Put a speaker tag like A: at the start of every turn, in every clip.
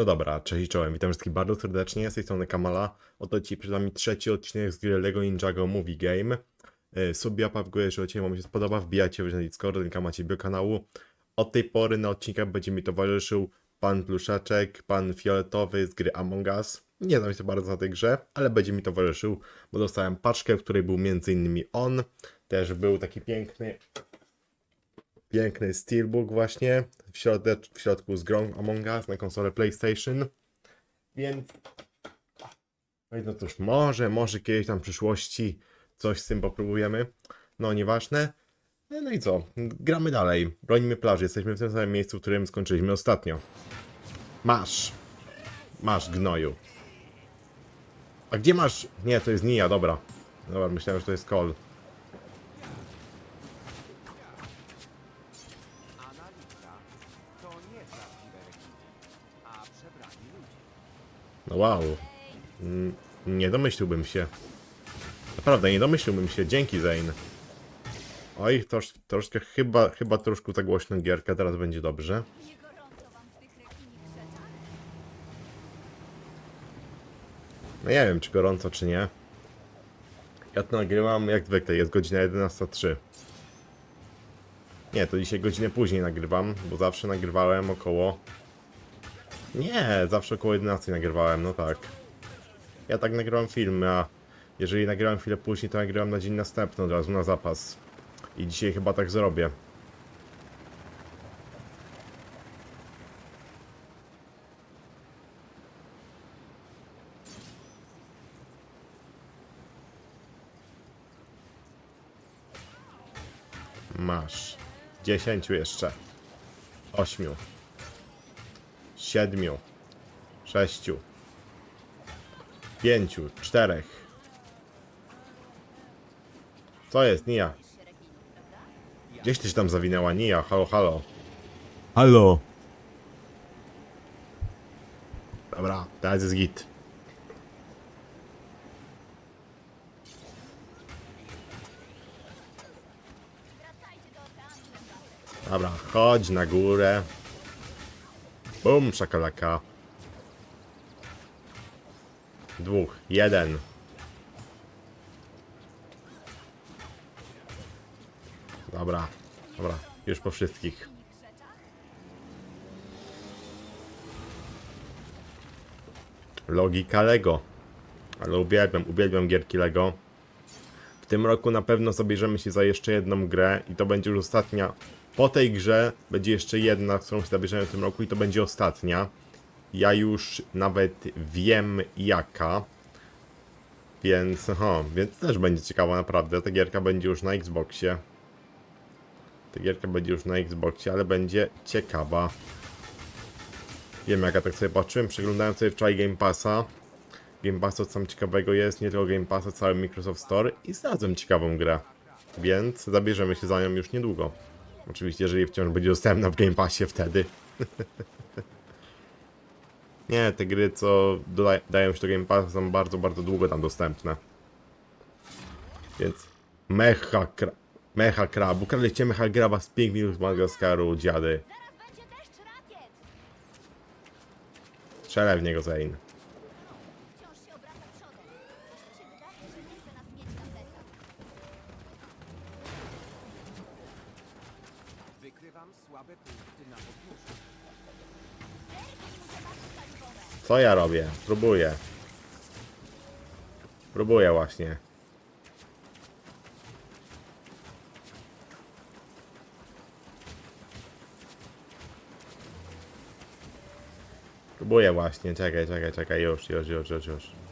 A: No dobra, cześć i czołem, witam wszystkich bardzo serdecznie, z tej strony Kamala. Oto dzisiaj przed nami trzeci odcinek z gry LEGO Ninjago Movie Game. E, Subia w górę, jeżeli odcinek wam się spodoba, wbijajcie na Discord, linka macie bio kanału. Od tej pory na odcinkach będzie mi towarzyszył pan Pluszaczek, pan Fioletowy z gry Among Us. Nie znam się bardzo na tej grze, ale będzie mi towarzyszył, bo dostałem paczkę, w której był m.in. on. Też był taki piękny piękny steelbook właśnie w, środek, w środku z grą Among Us na konsolę PlayStation. Więc no cóż, może, może kiedyś tam w przyszłości coś z tym popróbujemy. No nieważne. No, no i co? Gramy dalej. Bronimy plaży. Jesteśmy w tym samym miejscu, w którym skończyliśmy ostatnio. Masz. Masz gnoju. A gdzie masz... Nie, to jest Nia, dobra. Dobra, myślałem, że to jest Cole. No wow. Nie domyśliłbym się. Naprawdę, nie domyśliłbym się. Dzięki, Zane. Oj, trosz, troszkę, chyba, chyba troszkę za głośno gierka, teraz będzie dobrze. No nie wiem, czy gorąco, czy nie. Ja to nagrywam jak zwykle, jest godzina 11.03. Nie, to dzisiaj godzinę później nagrywam, bo zawsze nagrywałem około... Nie, zawsze około 11 nagrywałem, no tak. Ja tak nagrywam filmy, a jeżeli nagrywam chwilę później, to nagrywam na dzień następny od razu na zapas. I dzisiaj chyba tak zrobię. Masz. Dziesięciu jeszcze. Ośmiu. Siedmiu. Sześciu. Pięciu. Czterech. Co jest, Nia? Gdzieś ty się tam zawinęła, Nia? Halo, halo. Halo. Dobra, teraz jest git. Dobra, chodź na górę. Bum, szakalaka. Dwóch, jeden. Dobra, dobra, już po wszystkich. Logika Lego. Ale uwielbiam, uwielbiam gierki Lego. W tym roku na pewno zabierzemy się za jeszcze jedną grę i to będzie już ostatnia. Po tej grze będzie jeszcze jedna, którą się zabierzemy w tym roku i to będzie ostatnia. Ja już nawet wiem jaka. Więc, aha, więc też będzie ciekawa naprawdę. Ta gierka będzie już na Xboxie. Ta gierka będzie już na Xboxie, ale będzie ciekawa. Wiem jak ja tak sobie patrzyłem, przeglądałem sobie wczoraj Game Passa. Game Passa co tam ciekawego jest, nie tylko Game Passa, cały Microsoft Store i znalazłem ciekawą grę. Więc zabierzemy się za nią już niedługo. Oczywiście, jeżeli wciąż będzie dostępna w Game Passie wtedy. nie, te gry, co dają się do Game Passa są bardzo, bardzo długo tam dostępne. Więc mecha kra... Mecha krab. Ukradliście mecha graba z pingwinów z Madagaskaru, dziady. Strzelę w niego, Zane.
B: Słabe punkty na podwórzu.
A: Co ja robię? Próbuję. Próbuję właśnie. Próbuję właśnie, czekaj, czekaj, czekaj, już, już, już, już, już.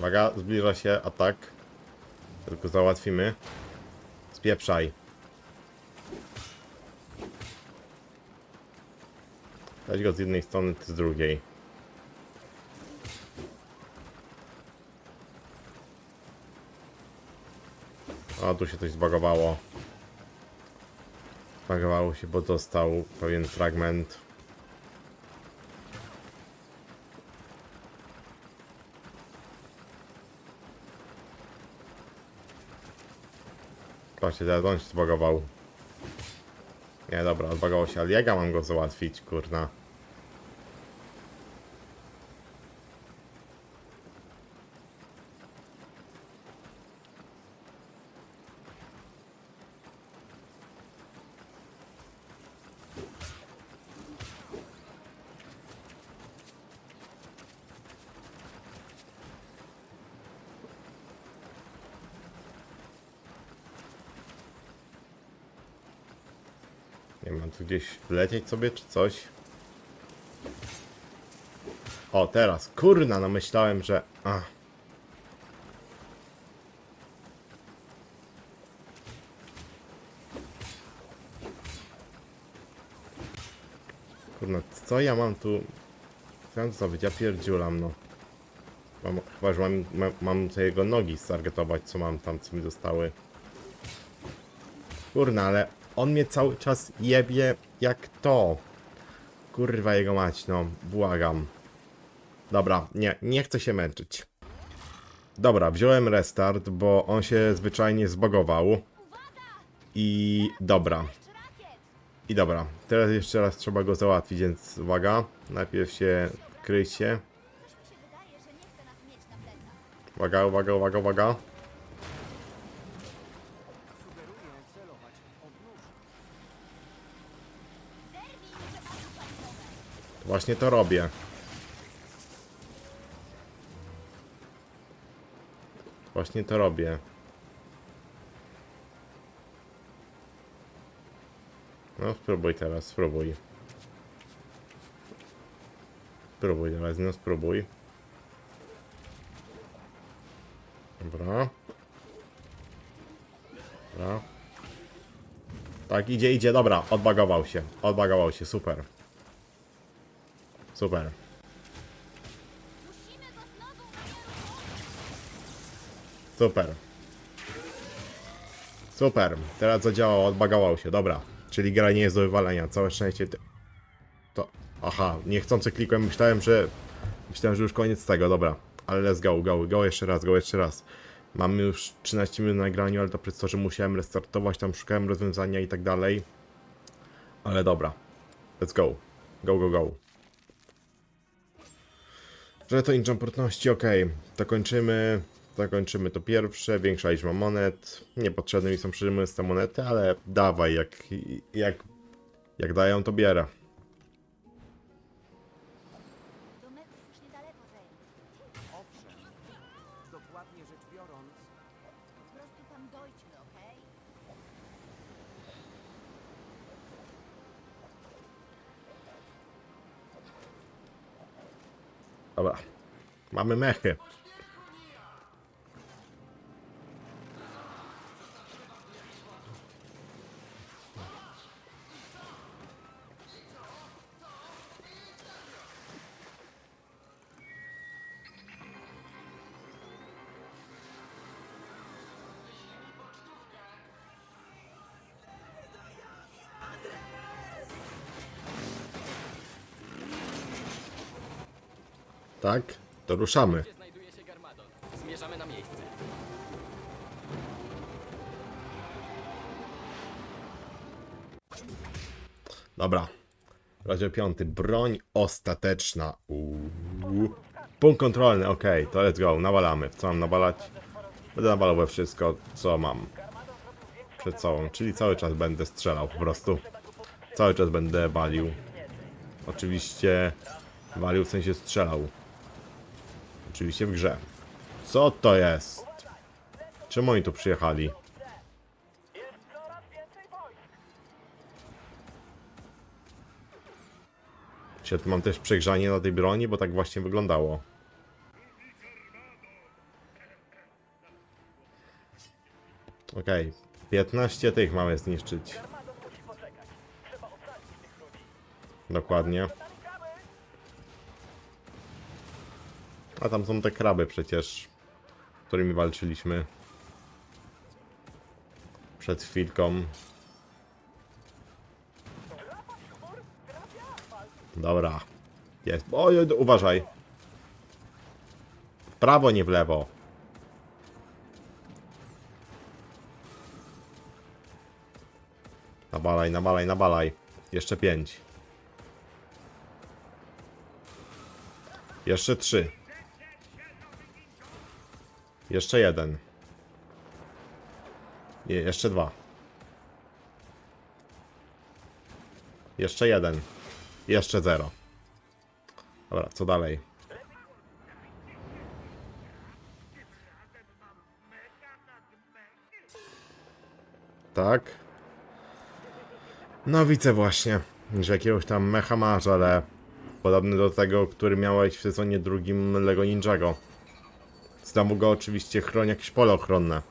A: Uwaga, zbliża się atak. Tylko załatwimy. Spieprzaj. Weź go z jednej strony, ty z drugiej. A, tu się coś zbagowało. Zbagowało się, bo dostał pewien fragment. Patrzcie, teraz on się zbagował. Nie, dobra, odbagował się, ale jak ja mam go załatwić, kurna? Nie mam tu gdzieś wlecieć sobie czy coś? O, teraz. Kurna, no myślałem, że... Ach. Kurna, co ja mam tu... Co ja mam zrobić? Ja pierdziulam, no. Mam, chyba, że mam, mam, mam te jego nogi stargetować, co mam tam, co mi zostały. Kurna, ale on mnie cały czas jebie jak to. Kurwa jego mać, no, błagam. Dobra, nie, nie chcę się męczyć. Dobra, wziąłem restart, bo on się zwyczajnie zbagował. I dobra, i dobra. Teraz jeszcze raz trzeba go załatwić, więc uwaga. Najpierw się kryj się.
C: Coś mi się wydaje, że nie chce nas mieć na plecach.
A: Uwaga, uwaga, uwaga, uwaga. Właśnie to robię. Właśnie to robię. No spróbuj teraz, spróbuj. Spróbuj teraz, no spróbuj. Dobra. Dobra. Tak, idzie, idzie, dobra, odbagował się, odbagował się, super. Super. Super. Super. Teraz zadziałał, odbagował się, dobra. Czyli gra nie jest do wywalenia, całe szczęście. To. Aha, niechcący klikłem, myślałem, że. Myślałem, że już koniec tego, dobra. Ale let's go, go, go jeszcze raz, go jeszcze raz. Mamy już 13 minut na nagraniu, ale to przez to, że musiałem restartować, tam szukałem rozwiązania i tak dalej. Ale dobra. Let's go. Go, go, go. Że to inczą portności, ok. Dokończymy. Dokończymy to pierwsze. Większa liczba monet. Niepotrzebne mi są przyjmujące te monety, ale dawaj, jak, jak, jak dają, to bierę. Dobra. Mamy mechy. Tak? To ruszamy.
D: Gdzie znajduje się Garmadon? Zmierzamy na miejsce.
A: Dobra. Rozdział piąty. Broń ostateczna. Uuu. Punkt kontrolny, okej, to let's go. Nawalamy. Co mam nawalać? Będę nawalał we wszystko, co mam przed sobą. Czyli cały czas będę strzelał po prostu. Cały czas będę walił. Oczywiście walił w sensie strzelał. Oczywiście w grze. Co to jest? Czemu oni tu przyjechali? Czy ja tu mam też przegrzanie na tej broni, bo tak właśnie wyglądało. Okej, 15 tych mamy zniszczyć. Dokładnie. A tam są te kraby przecież, którymi walczyliśmy. Przed chwilką. Dobra. Jest. Oj, uważaj. W prawo, nie w lewo. Nabalaj, nabalaj, nabalaj. Jeszcze pięć. Jeszcze trzy. Jeszcze jeden. Nie, jeszcze dwa. Jeszcze jeden. Jeszcze zero. Dobra, co dalej? Tak. No widzę właśnie, że jakiegoś tam mecha masz, ale podobny do tego, który miałeś w sezonie drugim Lego Ninjago. Znowu go oczywiście chroni jakieś pole ochronne.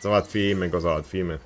A: Załatwimy go, załatwimy.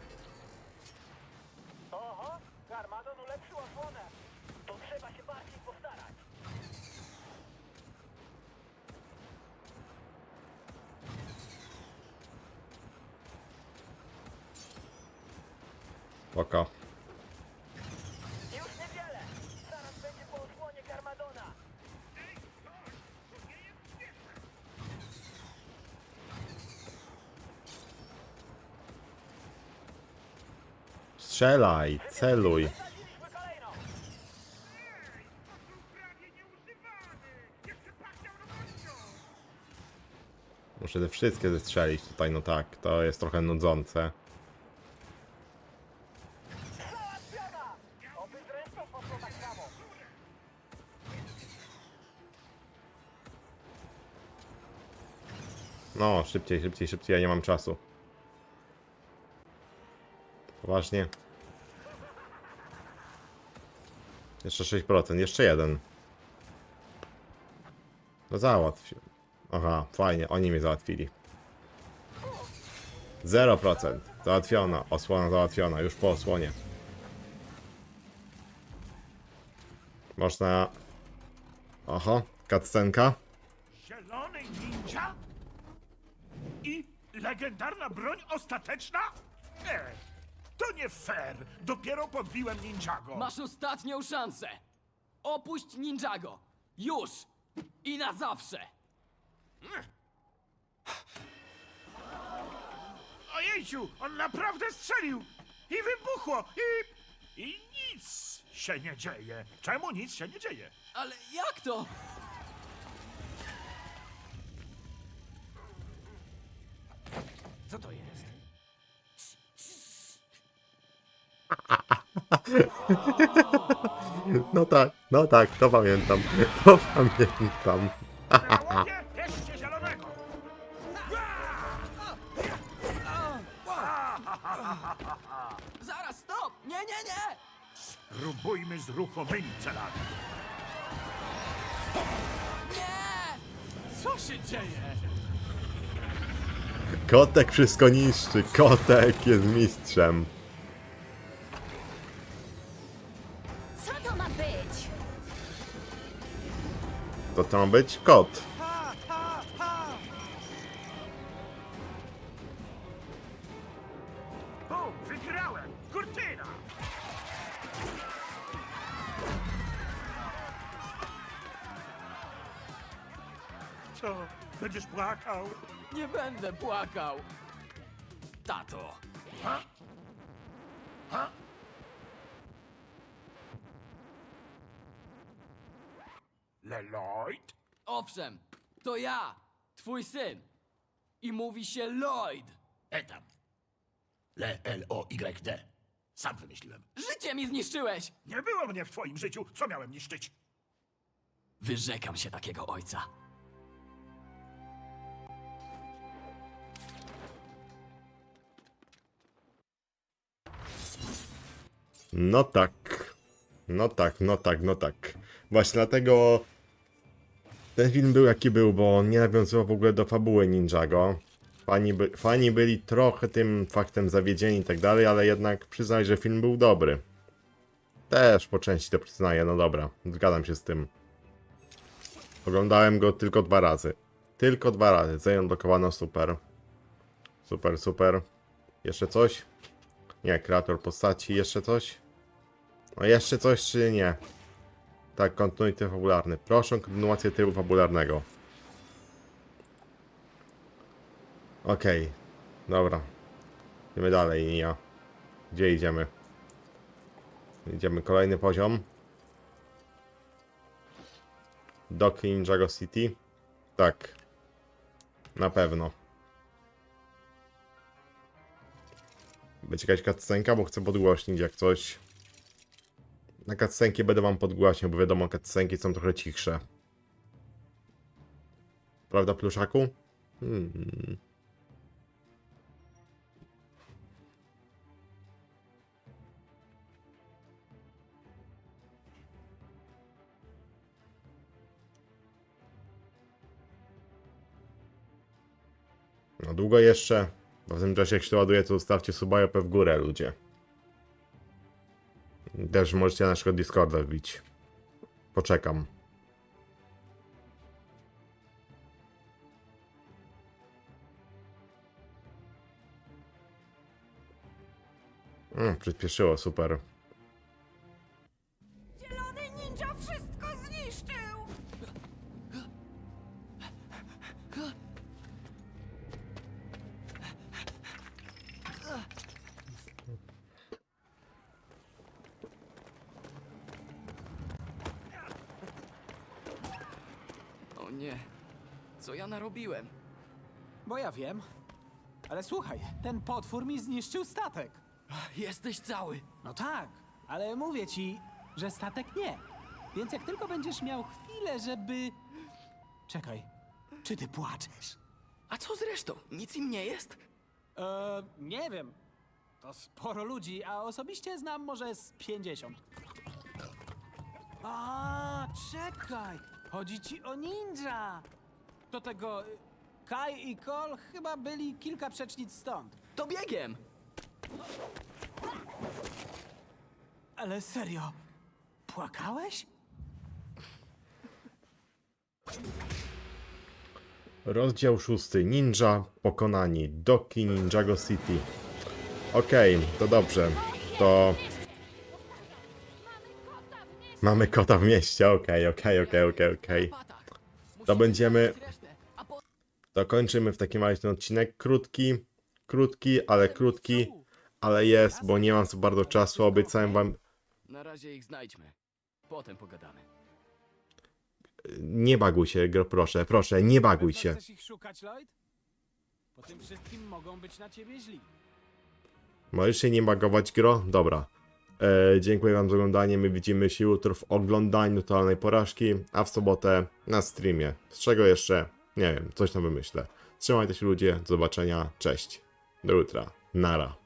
A: Strzelaj, celuj. Muszę te wszystkie zestrzelić tutaj, no tak, to jest trochę nudzące. No, szybciej, szybciej, szybciej, ja nie mam czasu. Poważnie. Jeszcze 6%, jeszcze jeden. No załatw się. Aha, fajnie, oni mnie załatwili. 0%. Załatwiona, osłona załatwiona, już po osłonie. Można... Oho, cutscenka.
E: Zielony ninja? I legendarna broń ostateczna? E, to nie fair. Dopiero podbiłem ninjago.
D: Masz ostatnią szansę! Opuść Ninjago! Już! I na zawsze!
E: Ojejciu, on naprawdę strzelił! I wybuchło! I... I nic się nie dzieje. Czemu nic się nie dzieje?
D: Ale jak to?
B: Co to jest?
A: No tak, no tak, to pamiętam. To pamiętam.
E: Bierzcie zielonego!
D: Zaraz, stop! Nie, nie, nie!
E: Próbujmy z ruchomymi celami.
D: Nie! Co się dzieje?
A: Kotek wszystko niszczy. Kotek jest mistrzem.
C: To
A: to ma być kot.
E: O, wygrałem! Kurtyna! Co? Będziesz płakał?
D: Nie będę płakał! Tato!
E: Ha? Ha? Leloid?
D: Owszem, to ja, twój syn. I mówi się Lloyd.
E: Etam. L-L-O-Y-D. Sam wymyśliłem.
D: Życie mi zniszczyłeś!
E: Nie było mnie w twoim życiu. Co miałem niszczyć?
D: Wyrzekam się takiego ojca.
A: No tak. No tak, no tak, no tak. Właśnie dlatego ten film był jaki był, bo on nie nawiązywał w ogóle do fabuły Ninjago. Fani, by, fani byli trochę tym faktem zawiedzieni i tak dalej, ale jednak przyznaj, że film był dobry. Też po części to przyznaję, no dobra, zgadzam się z tym. Oglądałem go tylko dwa razy. Tylko dwa razy, zainblokowano super. Super, super. Jeszcze coś? Nie, kreator postaci, jeszcze coś? O, jeszcze coś, czy nie? Tak, kontynuuj tryb fabularny. Proszę kontynuację trybu fabularnego. Okej, dobra. Idziemy dalej, ja. Gdzie idziemy? Idziemy kolejny poziom. Dock Ninjago City. Tak. Na pewno. Będzie jakaś cutscenka, bo chcę podgłośnić jak coś. Na cutscenki będę wam podgłaśniał, bo wiadomo, cutscenki są trochę cichsze. Prawda, pluszaku? Hmm. No długo jeszcze. W tym czasie jak się ładuje, to zostawcie suba w górę, ludzie. Też możecie na naszego Discorda wbić. Poczekam. Mm, przyspieszyło, super.
D: Nie. Co ja narobiłem?
F: Bo ja wiem. Ale słuchaj, ten potwór mi zniszczył statek.
D: Jesteś cały.
F: No tak, ale mówię ci, że statek nie. Więc jak tylko będziesz miał chwilę, żeby. Czekaj, czy ty płaczesz?
D: A co zresztą? Nic im nie jest?
F: Eee, nie wiem. To sporo ludzi, a osobiście znam może z 50. A, czekaj! Chodzi ci o ninja! Do tego y, Kai i Kol chyba byli kilka przecznic stąd.
D: To biegiem!
F: Ale serio, płakałeś?
A: Rozdział szósty. Ninja pokonani. Doki Ninjago City. Okej, to dobrze. To
C: Mamy kota w mieście!
A: Okej, okej, okej, okej, okej. To będziemy... To kończymy w takim razie ten odcinek. Krótki, krótki, ale krótki, ale jest, bo nie mam za bardzo czasu. Obiecałem wam...
D: Na razie ich znajdźmy. Potem pogadamy.
A: Nie baguj się, gro, proszę, proszę, nie baguj się.
F: Chcesz ich szukać, Lloyd? Po tym wszystkim mogą być na ciebie źli.
A: Możesz się nie bagować, gro? Dobra. E, dziękuję wam za oglądanie. My widzimy się jutro w oglądaniu totalnej porażki, a w sobotę na streamie. Z czego jeszcze? Nie wiem, coś tam wymyślę. Trzymajcie się ludzie, do zobaczenia, cześć. Do jutra. Nara.